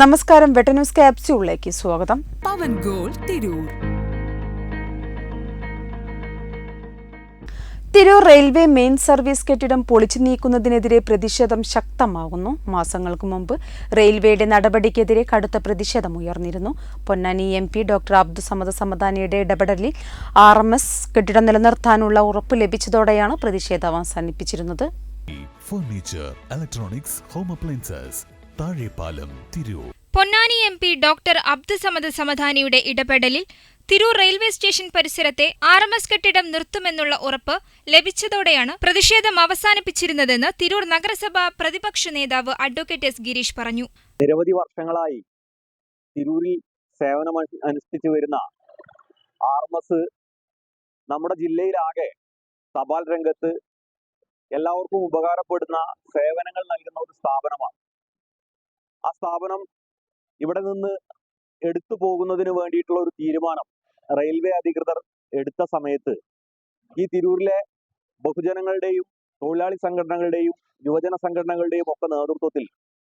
നമസ്കാരം വെട്ടന്യൂസ് ക്യാപ്സ്യൂളിലേക്ക് സ്വാഗതം. Pavan gold Tirur. Tirur railway mail service കെട്ടിടം പൊളിച്ചു നീക്കുന്നതിനെതിരെ പ്രതിഷേധം ശക്തമാകുന്നു. മാസങ്ങൾക്ക് മുമ്പ് റെയിൽവേയുടെ നടപടിക്കെതിരെ കടുത്ത പ്രതിഷേധം ഉയർന്നിരുന്നു. Ponnani M P doctor Abdussamad സമദാനിയുടെ ഇടപെടലിൽ ആർ എം എസ് കെട്ടിടം നിലനിർത്താനുള്ള ഉറപ്പ് ലഭിച്ചതോടെയാണ് പ്രതിഷേധം അവസാനിപ്പിച്ചിരുന്നത്. Furniture electronics home appliances Thazhepalam Tirur. Ponnani M P doctor Abdussamad സമദാനിയുടെ ഇടപെടലിൽ തിരൂർ റെയിൽവേ സ്റ്റേഷൻ പരിസരത്തെ ആർ എം എസ് കെട്ടിടം നിർത്തുമെന്നുള്ള ഉറപ്പ് ലഭിച്ചതോടെയാണ് പ്രതിഷേധം അവസാനിപ്പിച്ചിരുന്നതെന്ന് തിരൂർ നഗരസഭ പ്രതിപക്ഷ നേതാവ് അഡ്വക്കേറ്റ് എസ് ഗിരീഷ് പറഞ്ഞു. നിരവധി വർഷങ്ങളായി തിരൂരിൽ സേവനം അനുഷ്ഠിച്ചു വരുന്ന ആർമസ് നമ്മുടെ ജില്ലയിലാകെ തപാൽ രംഗത്ത് എല്ലാവർക്കും ഉപകാരപ്പെടുന്ന സേവനങ്ങൾ നൽകുന്ന ഒരു സ്ഥാപനമാണ്. സ്ഥാപനം ഇവിടെ നിന്ന് എടുത്തു പോകുന്നതിന് വേണ്ടിയിട്ടുള്ള ഒരു തീരുമാനം റെയിൽവേ അധികൃതർ എടുത്ത സമയത്ത് ഈ തിരൂരിലെ ബഹുജനങ്ങളുടെയും തൊഴിലാളി സംഘടനകളുടെയും യുവജന സംഘടനകളുടെയും ഒക്കെ നേതൃത്വത്തിൽ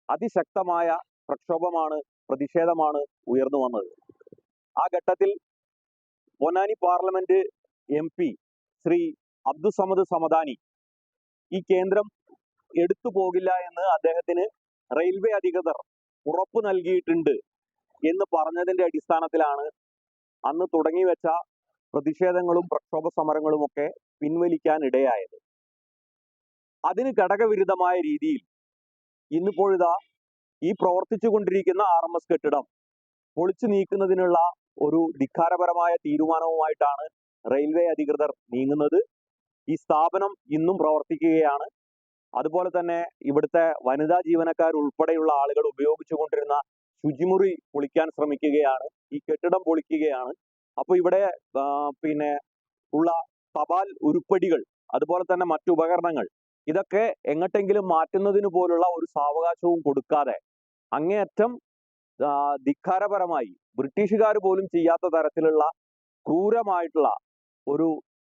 അതിശക്തമായ പ്രക്ഷോഭമാണ് പ്രതിഷേധമാണ് ഉയർന്നു വന്നത്. ആ ഘട്ടത്തിൽ Ponnani parliament M P Shri Abdussamad Samadani ഈ കേന്ദ്രം എടുത്തു പോകില്ല എന്ന് അദ്ദേഹത്തിന് റെയിൽവേ അധികൃതർ ഉറപ്പ് നൽകിയിട്ടുണ്ട് എന്ന് പറഞ്ഞതിന്റെ അടിസ്ഥാനത്തിലാണ് അന്ന് തുടങ്ങി വെച്ച പ്രതിഷേധങ്ങളും പ്രക്ഷോഭ സമരങ്ങളും ഒക്കെ പിൻവലിക്കാൻ ഇടയായത് അതിന് ഘടകവിരുദ്ധമായ രീതിയിൽ ഇന്നിപ്പോഴിതാ ഈ പ്രവർത്തിച്ചു കൊണ്ടിരിക്കുന്ന ആർ എം എസ് കെട്ടിടം പൊളിച്ചു നീക്കുന്നതിനുള്ള ഒരു ധിക്കാരപരമായ തീരുമാനവുമായിട്ടാണ് റെയിൽവേ അധികൃതർ നീങ്ങുന്നത്. ഈ സ്ഥാപനം ഇന്നും പ്രവർത്തിക്കുകയാണ്. അതുപോലെ തന്നെ ഇവിടുത്തെ വനിതാ ജീവനക്കാർ ഉൾപ്പെടെയുള്ള ആളുകൾ ഉപയോഗിച്ചു കൊണ്ടിരുന്ന ശുചിമുറി പൊളിക്കാൻ ശ്രമിക്കുകയാണ്. ഈ കെട്ടിടം പൊളിക്കുകയാണ്. അപ്പൊ ഇവിടെ പിന്നെ ഉള്ള തപാൽ ഉരുപ്പടികൾ അതുപോലെ തന്നെ മറ്റു ഉപകരണങ്ങൾ ഇതൊക്കെ എങ്ങോട്ടെങ്കിലും മാറ്റുന്നതിന് പോലുള്ള ഒരു സാവകാശവും കൊടുക്കാതെ അങ്ങേയറ്റം ധിക്കാരപരമായി ബ്രിട്ടീഷുകാർ പോലും ചെയ്യാത്ത തരത്തിലുള്ള ക്രൂരമായിട്ടുള്ള ഒരു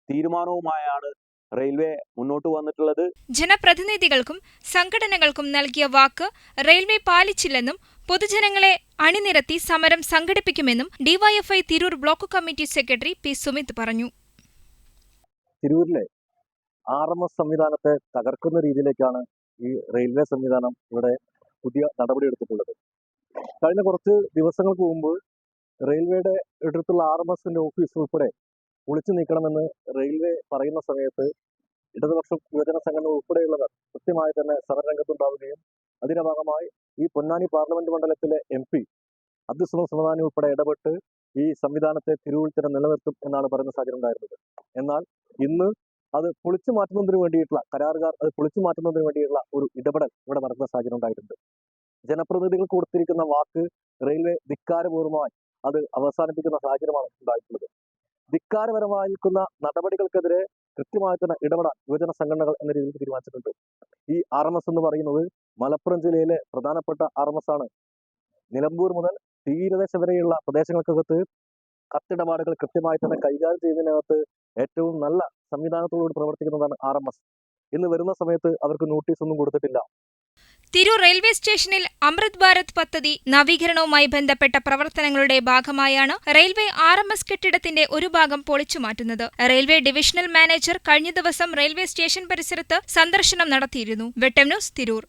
തീരുമാനവുമായാണ് റെയിൽവേ മുന്നോട്ട് വന്നിട്ടുള്ളത്. ജനപ്രതിനിധികൾക്കും സംഘടനകൾക്കും നൽകിയ വാക്ക് റെയിൽവേ പാലിച്ചില്ലെന്നും പൊതുജനങ്ങളെ അണിനിരത്തി സമരം സംഘടിപ്പിക്കുമെന്നും DYFI Tirur block committee secretary P Sumith പറഞ്ഞു. തിരൂരിലെ ആർ എം എസ് സംവിധാനത്തെ തകർക്കുന്ന രീതിയിലേക്കാണ് ഈ റെയിൽവേ സംവിധാനം ഇവിടെ പുതിയ നടപടിയെടുത്തിട്ടുള്ളത് കഴിഞ്ഞ കുറച്ച് ദിവസങ്ങൾക്ക് മുമ്പ് റെയിൽവേയുടെ അടുത്തുള്ള ആർ എം എസിന്റെ ഓഫീസ് ഉൾപ്പെടെ പൊളിച്ചു നീക്കണമെന്ന് റെയിൽവേ പറയുന്ന സമയത്ത് ഇടതുപക്ഷ യുവജന സംഘടന ഉൾപ്പെടെയുള്ളവർ കൃത്യമായി തന്നെ സമരരംഗത്തുണ്ടാവുകയും അതിന്റെ ഭാഗമായി ഈ പൊന്നാനി പാർലമെന്റ് മണ്ഡലത്തിലെ എം പി അബ്ദുസ്മൻ സമദാനി ഉൾപ്പെടെ ഇടപെട്ട് ഈ സംവിധാനത്തെ തിരുവിൽ തന്നെ നിലനിർത്തും എന്നാണ് പറയുന്ന സാഹചര്യം ഉണ്ടായിരുന്നത്. എന്നാൽ ഇന്ന് അത് പൊളിച്ചു മാറ്റുന്നതിന് വേണ്ടിയിട്ടുള്ള കരാറുകാർ അത് പൊളിച്ചു മാറ്റുന്നതിന് വേണ്ടിയിട്ടുള്ള ഒരു ഇടപെടൽ ഇവിടെ നടക്കുന്ന സാഹചര്യം ഉണ്ടായിട്ടുണ്ട്. ജനപ്രതിനിധികൾ കൊടുത്തിരിക്കുന്ന വാക്ക് റെയിൽവേ ധിക്കാരപൂർവമായി അത് അവസാനിപ്പിക്കുന്ന സാഹചര്യമാണ് ഉണ്ടായിട്ടുള്ളത്. ധിക്കാരപരമായിരിക്കുന്ന നടപടികൾക്കെതിരെ കൃത്യമായി തന്നെ ഇടപെടാൻ യുവജന സംഘടനകൾ എന്ന രീതിയിൽ തീരുമാനിച്ചിട്ടുണ്ട്. ഈ ആർ എം എസ് എന്ന് പറയുന്നത് മലപ്പുറം ജില്ലയിലെ പ്രധാനപ്പെട്ട ആർ എം എസ് ആണ്. നിലമ്പൂർ മുതൽ തീരദേശ വരെയുള്ള പ്രദേശങ്ങൾക്കകത്ത് കത്തിടപാടുകൾ കൃത്യമായി തന്നെ കൈകാര്യം ചെയ്യുന്നതിനകത്ത് ഏറ്റവും നല്ല സംവിധാനത്തോടുകൂടി പ്രവർത്തിക്കുന്നതാണ് ആർ എം എസ് ഇന്ന് വരുന്ന സമയത്ത് അവർക്ക് നോട്ടീസ് ഒന്നും കൊടുത്തിട്ടില്ല. തിരൂർ റെയിൽവേ സ്റ്റേഷനിൽ അമൃത് ഭാരത് പദ്ധതി നവീകരണവുമായി ബന്ധപ്പെട്ട പ്രവർത്തനങ്ങളുടെ ഭാഗമായാണ് റെയിൽവേ ആർ എം എസ് കെട്ടിടത്തിന്റെ ഒരു ഭാഗം പൊളിച്ചുമാറ്റുന്നത്. റെയിൽവേ ഡിവിഷണൽ മാനേജർ കഴിഞ്ഞ ദിവസം റെയിൽവേ സ്റ്റേഷൻ പരിസരത്ത് സന്ദർശനം നടത്തിയിരുന്നു. വെട്ടം ന്യൂസ് തിരൂർ.